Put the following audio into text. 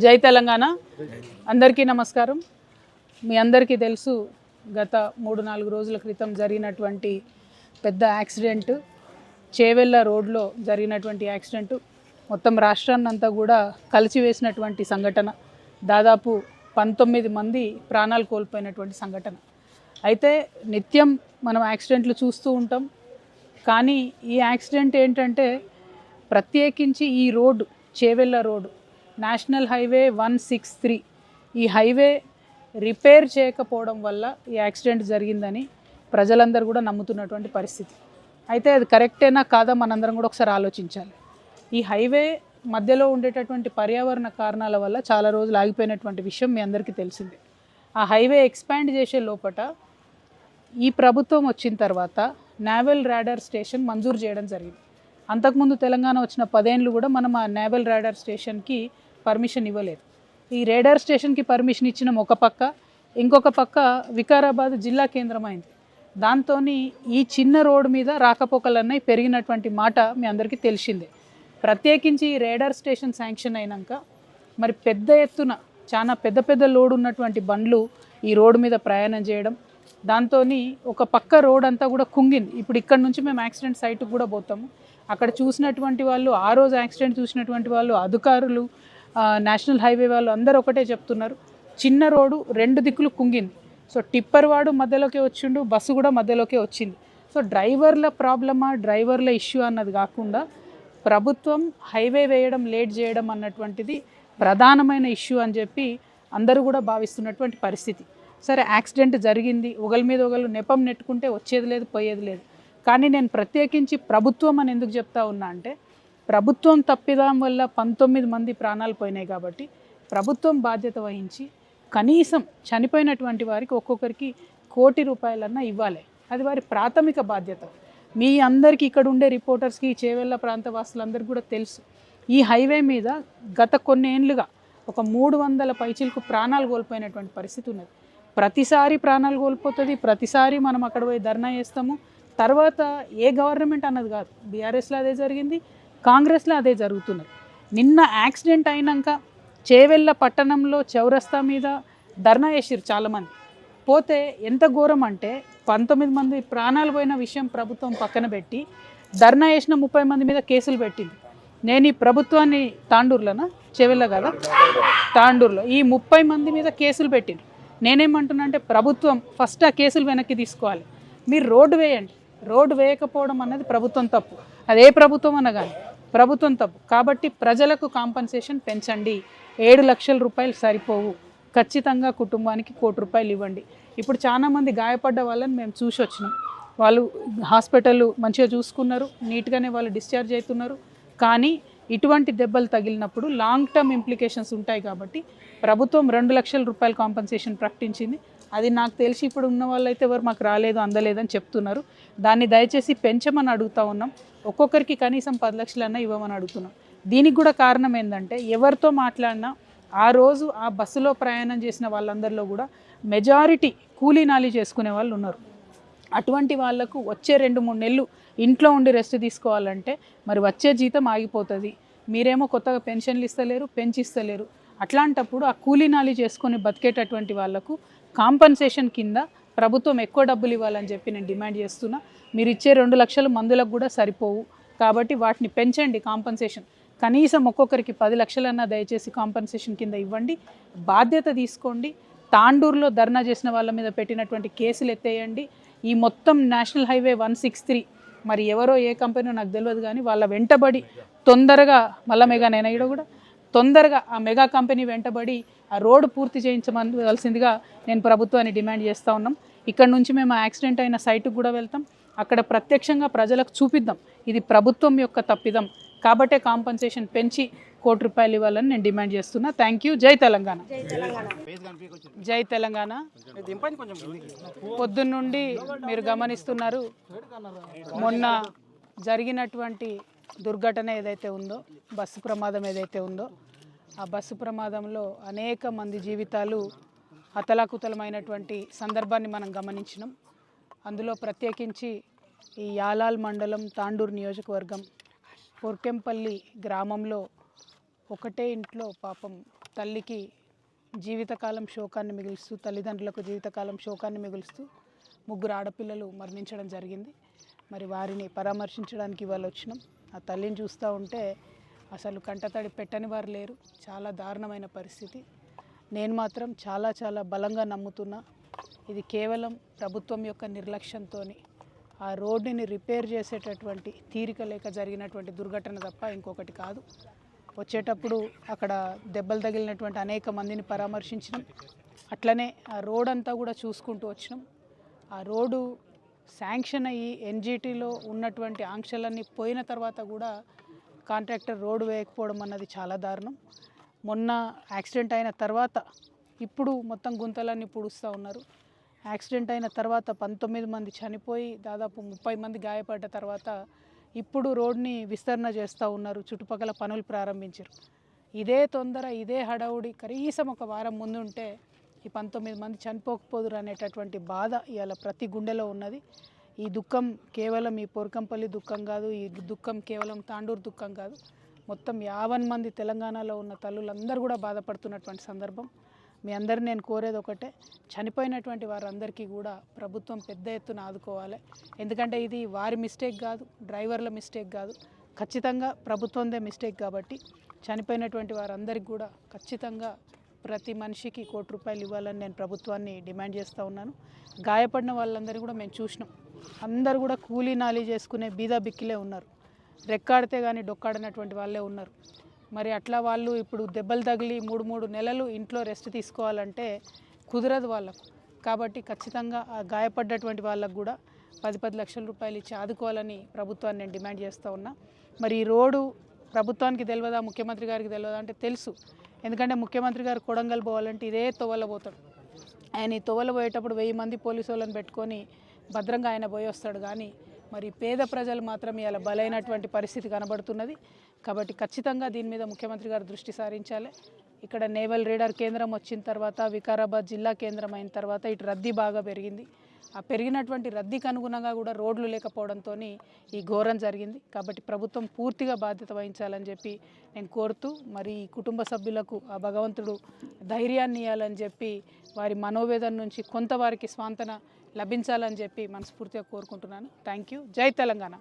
జై తెలంగాణ. అందరికీ నమస్కారం. మీ అందరికీ తెలుసు గత మూడు నాలుగు రోజుల క్రితం జరిగినటువంటి పెద్ద యాక్సిడెంట్. చేవెళ్ళ రోడ్లో జరిగినటువంటి యాక్సిడెంట్. మొత్తం రాష్ట్రాన్ని అంతా కూడా కలిసివేసినటువంటి సంఘటన. దాదాపు పంతొమ్మిది మంది ప్రాణాలు కోల్పోయినటువంటి సంఘటన. అయితే నిత్యం మనం యాక్సిడెంట్లు చూస్తూ ఉంటాం. కానీ ఈ యాక్సిడెంట్ ఏంటంటే ప్రత్యేకించి ఈ road Chevella road national highway one six three. ఈ హైవే రిపేర్ చేయకపోవడం వల్ల ఈ యాక్సిడెంట్ జరిగిందని ప్రజలందరూ కూడా నమ్ముతున్నటువంటి పరిస్థితి. అయితే అది కరెక్టేనా కాదా మనందరం కూడా ఒకసారి ఆలోచించాలి. ఈ హైవే మధ్యలో ఉండేటటువంటి పర్యావరణ కారణాల వల్ల చాలా రోజులు ఆగిపోయినటువంటి విషయం మీ అందరికీ తెలిసిందే. ఆ హైవే ఎక్స్పాండ్ చేసే లోపట ఈ ప్రభుత్వం వచ్చిన తర్వాత నావెల్ రాడార్ స్టేషన్ మంజూరు చేయడం జరిగింది. అంతకుముందు తెలంగాణ వచ్చిన పదేళ్ళు కూడా మనం ఆ నావెల్ రాడార్ స్టేషన్కి పర్మిషన్ ఇవ్వలేదు. ఈ రేడార్ స్టేషన్కి పర్మిషన్ ఇచ్చిన ఒక పక్క ఇంకొక పక్క వికారాబాద్ జిల్లా కేంద్రం అయింది దాంతో ఈ చిన్న రోడ్డు మీద రాకపోకలన్నీ పెరిగినటువంటి మాట మీ అందరికీ తెలిసిందే. ప్రత్యేకించి ఈ రేడార్ స్టేషన్ శాంక్షన్ అయినాక మరి పెద్ద ఎత్తున చాలా పెద్ద పెద్ద లోడ్ ఉన్నటువంటి బండ్లు ఈ రోడ్డు మీద ప్రయాణం చేయడం దాంతో ఒక పక్క రోడ్ అంతా కూడా కుంగింది. ఇప్పుడు ఇక్కడ నుంచి మేము యాక్సిడెంట్ సైట్కి కూడా పోతాము. అక్కడ చూసినటువంటి వాళ్ళు ఆ రోజు యాక్సిడెంట్ చూసినటువంటి వాళ్ళు అధికారులు నేషనల్ హైవే వాళ్ళు అందరూ ఒకటే చెప్తున్నారు. చిన్న రోడ్డు రెండు దిక్కులు కుంగింది. సో టిప్పర్ వాడు మధ్యలోకి వచ్చిండు బస్సు కూడా మధ్యలోకే వచ్చింది. సో డ్రైవర్ల ప్రాబ్లమా డ్రైవర్ల ఇష్యూ అన్నది కాకుండా ప్రభుత్వం హైవే వేయడం లేట్ చేయడం అన్నటువంటిది ప్రధానమైన ఇష్యూ అని చెప్పి అందరూ కూడా భావిస్తున్నటువంటి పరిస్థితి. సరే యాక్సిడెంట్ జరిగింది. ఒకరి మీద ఒకరు నెపం నెట్టుకుంటే వచ్చేది లేదు పోయేది లేదు. కానీ నేను ప్రత్యేకించి ప్రభుత్వం అని ఎందుకు చెప్తా ఉన్నా అంటే ప్రభుత్వం తప్పిదం వల్ల పంతొమ్మిది మంది ప్రాణాలు పోయినాయి కాబట్టి ప్రభుత్వం బాధ్యత వహించి కనీసం చనిపోయినటువంటి వారికి ఒక్కొక్కరికి కోటి రూపాయలన్నా ఇవ్వాలి. అది వారి ప్రాథమిక బాధ్యత. మీ అందరికీ ఇక్కడ ఉండే రిపోర్టర్స్కి చేవెళ్ళ ప్రాంత వాసులందరికీ కూడా తెలుసు. ఈ హైవే మీద గత కొన్ని ఏళ్ళుగా ఒక మూడు వందల పైచీలకు ప్రాణాలు కోల్పోయినటువంటి పరిస్థితి ఉన్నది. ప్రతిసారి ప్రాణాలు కోల్పోతుంది ప్రతిసారి మనం అక్కడ పోయి ధర్నా చేస్తాము. తర్వాత ఏ గవర్నమెంట్ అన్నది కాదు. బీఆర్ఎస్లో అదే జరిగింది. కాంగ్రెస్లో అదే జరుగుతున్నది. నిన్న యాక్సిడెంట్ అయినాక చేవెళ్ళ పట్టణంలో చౌరస్తా మీద ధర్నా చేసిరు చాలామంది. పోతే ఎంత ఘోరం అంటే పంతొమ్మిది మంది ప్రాణాలు పోయిన విషయం ప్రభుత్వం పక్కన పెట్టి ధర్నా చేసిన ముప్పై మంది మీద కేసులు పెట్టింది. నేను ఈ ప్రభుత్వాన్ని తాండూరులోనా? చెవిలో కదా? తాండూరులో. ఈ ముప్పై మంది మీద కేసులు పెట్టిండ్రు. నేనేమంటున్నా అంటే ప్రభుత్వం ఫస్ట్ ఆ కేసులు వెనక్కి తీసుకోవాలి. మీరు రోడ్డు వేయండి. రోడ్డు వేయకపోవడం అన్నది ప్రభుత్వం తప్పు. అదే ప్రభుత్వం అనగానే కానీ. ప్రభుత్వం తప్పు. కాబట్టి ప్రజలకు కాంపన్సేషన్ పెంచండి. ఏడు లక్షల రూపాయలు సరిపోవు. ఖచ్చితంగా కుటుంబానికి కోటి రూపాయలు ఇవ్వండి. ఇప్పుడు చాలామంది గాయపడ్డ వాళ్ళని మేము చూసి వచ్చినాం. వాళ్ళు హాస్పిటల్ మంచిగా చూసుకున్నారు. నీట్గానే వాళ్ళు డిశ్చార్జ్ అవుతున్నారు. కానీ ఇటువంటి దెబ్బలు తగిలినప్పుడు లాంగ్ టర్మ్ ఇంప్లికేషన్స్ ఉంటాయి కాబట్టి ప్రభుత్వం రెండు లక్షల రూపాయల కాంపన్సేషన్ ప్రకటించింది. అది నాకు తెలిసి ఇప్పుడు ఉన్న వాళ్ళైతే ఎవరు మాకు రాలేదు అందలేదని చెప్తున్నారు. దాన్ని దయచేసి పెంచమని అడుగుతా ఉన్నాం. ఒక్కొక్కరికి కనీసం పది లక్షలన్నా ఇవ్వమని అడుగుతున్నాం. దీనికి కూడా కారణం ఏంటంటే ఎవరితో మాట్లాడినా ఆ రోజు ఆ బస్సులో ప్రయాణం చేసిన వాళ్ళందరిలో కూడా మెజారిటీ కూలీ నాలి చేసుకునే వాళ్ళు ఉన్నారు. అటువంటి వాళ్ళకు వచ్చే రెండు మూడు నెలలు ఇంట్లో ఉండి రెస్ట్ తీసుకోవాలంటే మరి వచ్చే జీతం ఆగిపోతుంది. మీరేమో కొత్తగా పెన్షన్లు ఇస్తలేరు పెంచిస్తలేరు. అట్లాంటప్పుడు ఆ కూలీ నాలి చేసుకొని బతికేటటువంటి వాళ్ళకు కాంపన్సేషన్ కింద ప్రభుత్వం ఎక్కువ డబ్బులు ఇవ్వాలని చెప్పి నేను డిమాండ్ చేస్తున్నా. మీరు ఇచ్చే రెండు లక్షలు మందులకు కూడా సరిపోవు. కాబట్టి వాటిని పెంచండి కాంపన్సేషన్. కనీసం ఒక్కొక్కరికి పది లక్షలన్నా దయచేసి కాంపన్సేషన్ కింద ఇవ్వండి. బాధ్యత తీసుకోండి. తాండూరులో ధర్నా చేసిన వాళ్ళ మీద పెట్టినటువంటి కేసులు ఎత్తేయండి. ఈ మొత్తం national highway one six three మరి ఎవరో ఏ కంపెనీ నాకు తెలియదు కానీ వాళ్ళ వెంటబడి తొందరగా మళ్ళా మెగా నేను కూడా తొందరగా ఆ మెగా కంపెనీ వెంటబడి ఆ రోడ్డు పూర్తి చేయించవలసిందిగా నేను ప్రభుత్వాన్ని డిమాండ్ చేస్తూ ఉన్నాం. ఇక్కడ నుంచి మేము యాక్సిడెంట్ అయిన సైట్కి కూడా వెళ్తాం. అక్కడ ప్రత్యక్షంగా ప్రజలకు చూపిద్దాం. ఇది ప్రభుత్వం యొక్క తప్పిదం. కాబట్టే కాంపన్సేషన్ పెంచి కోటి రూపాయలు ఇవ్వాలని నేను డిమాండ్ చేస్తున్నా. Thank you. జై తెలంగాణ. జై తెలంగాణ. పొద్దున్నుండి మీరు గమనిస్తున్నారు మొన్న జరిగినటువంటి దుర్ఘటన ఏదైతే ఉందో బస్సు ప్రమాదం ఏదైతే ఉందో ఆ బస్సు ప్రమాదంలో అనేక మంది జీవితాలు అతలాకుతలమైనటువంటి సందర్భాన్ని మనం గమనించినాం. అందులో ప్రత్యేకించి ఈ యాలాల్ మండలం తాండూరు నియోజకవర్గం పొర్కెంపల్లి గ్రామంలో ఒకటే ఇంట్లో పాపం తల్లికి జీవితకాలం శోకాన్ని మిగులుస్తూ తల్లిదండ్రులకు జీవితకాలం శోకాన్ని మిగులుస్తూ ముగ్గురు ఆడపిల్లలు మరణించడం జరిగింది. మరి వారిని పరామర్శించడానికి ఇవాళ వచ్చినాం. ఆ తల్లిని చూస్తూ ఉంటే అసలు కంటతడి పెట్టని వారు లేరు. చాలా దారుణమైన పరిస్థితి. నేను మాత్రం చాలా చాలా బలంగా నమ్ముతున్నా. ఇది కేవలం ప్రభుత్వం యొక్క నిర్లక్ష్యంతో ఆ రోడ్డుని రిపేర్ చేసేటటువంటి తీరిక లేక జరిగినటువంటి దుర్ఘటన తప్ప ఇంకొకటి కాదు. వచ్చేటప్పుడు అక్కడ దెబ్బలు తగిలినటువంటి అనేక మందిని పరామర్శించినాం. అట్లనే ఆ రోడ్ అంతా కూడా చూసుకుంటూ వచ్చినాం. ఆ రోడ్డు శాంక్షన్ అయ్యి ఎన్జిటీలో ఉన్నటువంటి ఆంక్షలన్నీ పోయిన తర్వాత కూడా కాంట్రాక్టర్ రోడ్డు వేయకపోవడం అన్నది చాలా దారుణం. మొన్న యాక్సిడెంట్ అయిన తర్వాత ఇప్పుడు మొత్తం గుంతలన్నీ పూడుస్తూ ఉన్నారు. యాక్సిడెంట్ అయిన తర్వాత పంతొమ్మిది మంది చనిపోయి దాదాపు ముప్పై మంది గాయపడ్డ తర్వాత ఇప్పుడు రోడ్ని విస్తరణ చేస్తూ ఉన్నారు చుట్టుపక్కల పనులు ప్రారంభించారు. ఇదే తొందర ఇదే హడావుడి కనీసం ఒక వారం ముందుంటే ఈ పంతొమ్మిది మంది చనిపోకపోదురు అనేటటువంటి బాధ ఇవాళ ప్రతి గుండెలో ఉన్నది. ఈ దుఃఖం కేవలం ఈ పొరకంపల్లి దుఃఖం కాదు ఈ దుఃఖం కేవలం తాండూరు దుఃఖం కాదు. మొత్తం యావన్ మంది తెలంగాణలో ఉన్న తల్లులందరూ కూడా బాధపడుతున్నటువంటి సందర్భం. మీ అందరిని నేను కోరేది ఒకటే చనిపోయినటువంటి వారందరికీ కూడా ప్రభుత్వం పెద్ద ఎత్తున ఆదుకోవాలి. ఎందుకంటే ఇది వారి మిస్టేక్ కాదు డ్రైవర్ల మిస్టేక్ కాదు. ఖచ్చితంగా ప్రభుత్వందే మిస్టేక్ కాబట్టి చనిపోయినటువంటి వారందరికీ కూడా ఖచ్చితంగా ప్రతి మనిషికి కోటి రూపాయలు ఇవ్వాలని నేను ప్రభుత్వాన్ని డిమాండ్ చేస్తూ ఉన్నాను. గాయపడిన వాళ్ళందరినీ కూడా మేము చూసినాం. అందరూ కూడా కూలీ నాలి చేసుకునే బీదా బిక్కిలే ఉన్నారు. రెక్కాడితే కానీ డొక్కాడనటువంటి వాళ్ళే ఉన్నారు. మరి అట్లా వాళ్ళు ఇప్పుడు దెబ్బలు తగిలి మూడు మూడు నెలలు ఇంట్లో రెస్ట్ తీసుకోవాలంటే కుదరదు వాళ్ళకు. కాబట్టి ఖచ్చితంగా ఆ గాయపడ్డటువంటి వాళ్ళకు కూడా పది పది లక్షల రూపాయలు ఇచ్చి ఆదుకోవాలని ప్రభుత్వాన్ని నేను డిమాండ్ చేస్తూ ఉన్నా. మరి ఈ రోడ్డు ప్రభుత్వానికి తెలియదా ముఖ్యమంత్రి గారికి తెలియదా అంటే తెలుసు. ఎందుకంటే ముఖ్యమంత్రి గారు కొడంగల్ పోవాలంటే ఇదే తొవ్వల పోతాడు. ఆయన ఈ తొవ్వల పోయేటప్పుడు వెయ్యి మంది పోలీసు వాళ్ళని పెట్టుకొని భద్రంగా ఆయన పోయి వస్తాడు. కానీ మరి పేద ప్రజలు మాత్రం ఇలా బలైనటువంటి పరిస్థితి కనబడుతున్నది. కాబట్టి ఖచ్చితంగా దీని మీద ముఖ్యమంత్రి గారు దృష్టి సారించాలి. ఇక్కడ నేవల్ రేడార్ కేంద్రం వచ్చిన తర్వాత వికారాబాద్ జిల్లా కేంద్రం అయిన తర్వాత ఇటు రద్దీ బాగా పెరిగింది. ఆ పెరిగినటువంటి రద్దీకి అనుగుణంగా కూడా రోడ్లు లేకపోవడంతో ఈ ఘోరం జరిగింది. కాబట్టి ప్రభుత్వం పూర్తిగా బాధ్యత వహించాలని చెప్పి నేను కోరుతూ మరి ఈ కుటుంబ సభ్యులకు ఆ భగవంతుడు ధైర్యాన్ని ఇవ్వాలని చెప్పి వారి మనోవేదన నుంచి కొంత వారికి స్వాంతన లభించాలని చెప్పి మనస్ఫూర్తిగా కోరుకుంటున్నాను. Thank you. జై తెలంగాణ.